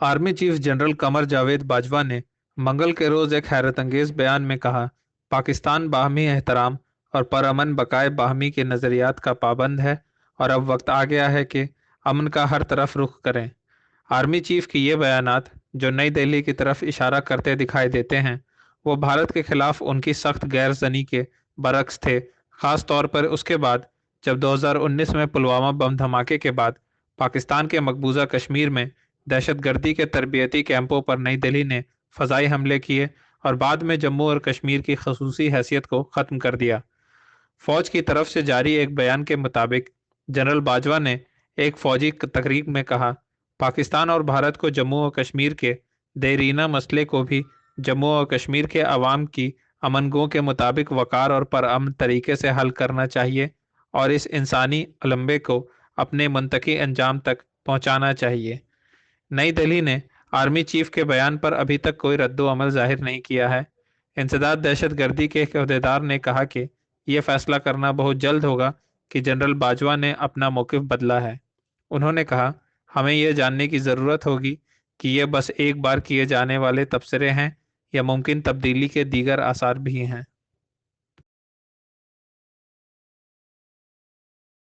Army chief general Qamar Javed Bajwa ने मंगल के रोज एक हैरत अंगेज बयान में कहा, पाकिस्तान बाहमी एहतराम और परअमन बकाए बाहमी के नज़रियात का पाबंद है और अब वक्त आ गया है कि अमन का हर तरफ़ रुख करें। आर्मी चीफ की ये बयान जो नई दिल्ली की तरफ़ इशारा करते दिखाई देते हैं, वो भारत के खिलाफ उनकी सख्त गैर जनी के बरक्स थे, ख़ास तौर पर उसके बाद, जब 2019 में पुलवामा बम धमाके के बाद पाकिस्तान के मकबूजा कश्मीर में दहशत गर्दी के तरबियती कैंपों पर नई दिल्ली ने फ़जाई हमले किए और बाद में जम्मू और कश्मीर की खसूसी हैसियत को ख़त्म कर दिया। फ़ौज की तरफ़ से जारी एक बयान के मुताबिक, जनरल बाजवा ने एक फ़ौजी तकरीब में कहा, पाकिस्तान और भारत को जम्मू और कश्मीर के देरीना मसले को भी जम्मू और कश्मीर के अवाम की अमनगों के मुताबिक वकार और परअमन तरीके से हल करना चाहिए और इस इंसानी अलम्बे को अपने मनतकी अंजाम तक पहुँचाना चाहिए। नई दिल्ली ने आर्मी चीफ के बयान पर अभी तक कोई रद्दमल ज़ाहिर नहीं किया है। इंसदाद दहशत गर्दी के अहदेदार ने कहा कि यह फैसला करना बहुत जल्द होगा कि जनरल बाजवा ने अपना मौकफ बदला है। उन्होंने कहा, हमें यह जानने की ज़रूरत होगी कि यह बस एक बार किए जाने वाले तबसरे हैं या मुमकिन तब्दीली के दीगर आसार भी हैं।